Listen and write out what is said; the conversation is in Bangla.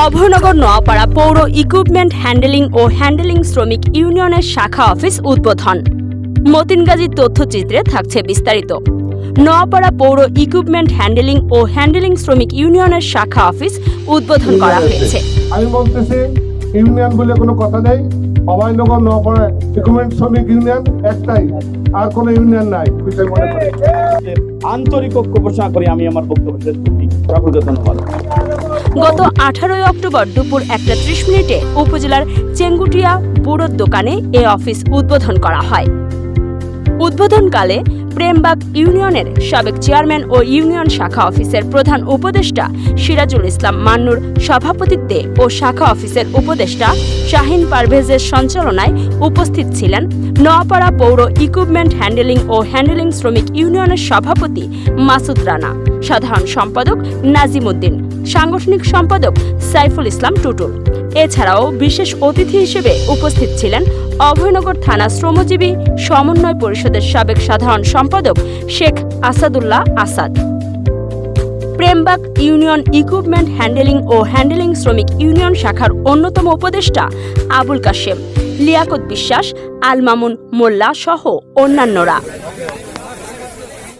অভয়নগর নোয়াপাড়া পৌর ইকুইপমেন্ট হ্যান্ডেলিং ও হ্যান্ডেলিং শ্রমিক ইউনিয়নের শাখা অফিস উদ্বোধন। মতিনগাজীর তথ্যচিত্রে থাকছে বিস্তারিত। নোয়াপাড়া পৌর ইকুইপমেন্ট হ্যান্ডেলিং ও হ্যান্ডেলিং শ্রমিক ইউনিয়নের শাখা অফিস উদ্বোধন করা হয়েছে। আমি বলতেছি ইউনিয়ন বলে কোনো কথা নেই। অভয়নগর নপাড়া ডকুমেন্ট শ্রমিক ইউনিয়ন একটাই। আর কোনো ইউনিয়ন নাই বিষয় মনে করি। আন্তরিক ঐক্য ঘোষণা করে আমি আমার বক্তব্য শেষ করছি। সকলকে ধন্যবাদ। গত আঠারোই অক্টোবর দুপুর একটা ত্রিশ মিনিটে উপজেলার চেঙ্গুটিয়া বুড়োর দোকানে এ অফিস উদ্বোধন করা হয়। উদ্বোধনকালে প্রেমবাগ ইউনিয়নের সাবেক চেয়ারম্যান ও ইউনিয়ন শাখা অফিসের প্রধান উপদেষ্টা সিরাজুল ইসলাম মান্নুর সভাপতিত্বে ও শাখা অফিসের উপদেষ্টা শাহিন পারভেজের সঞ্চালনায় উপস্থিত ছিলেন নোয়াপাড়া পৌর ইকুইপমেন্ট হ্যান্ডেলিং ও হ্যান্ডেলিং শ্রমিক ইউনিয়নের সভাপতি মাসুদ রানা। সাধারণ সম্পাদক নাজিম উদ্দিন সাংগঠনিক সম্পাদক সাইফুল ইসলাম টুটুল। এছাড়াও বিশেষ অতিথি হিসেবে উপস্থিত ছিলেন অভয়নগর থানা শ্রমজীবী সমন্বয় পরিষদের সাবেক সাধারণ সম্পাদক Sheikh Asadullah Asad. Prembag union equipment handling ও হ্যান্ডেলিং শ্রমিক ইউনিয়ন শাখার অন্যতম উপদেষ্টা আবুল কাশেম, লিয়াকত বিশ্বাস, আল মামুন মোল্লা সহ অন্যান্যরা।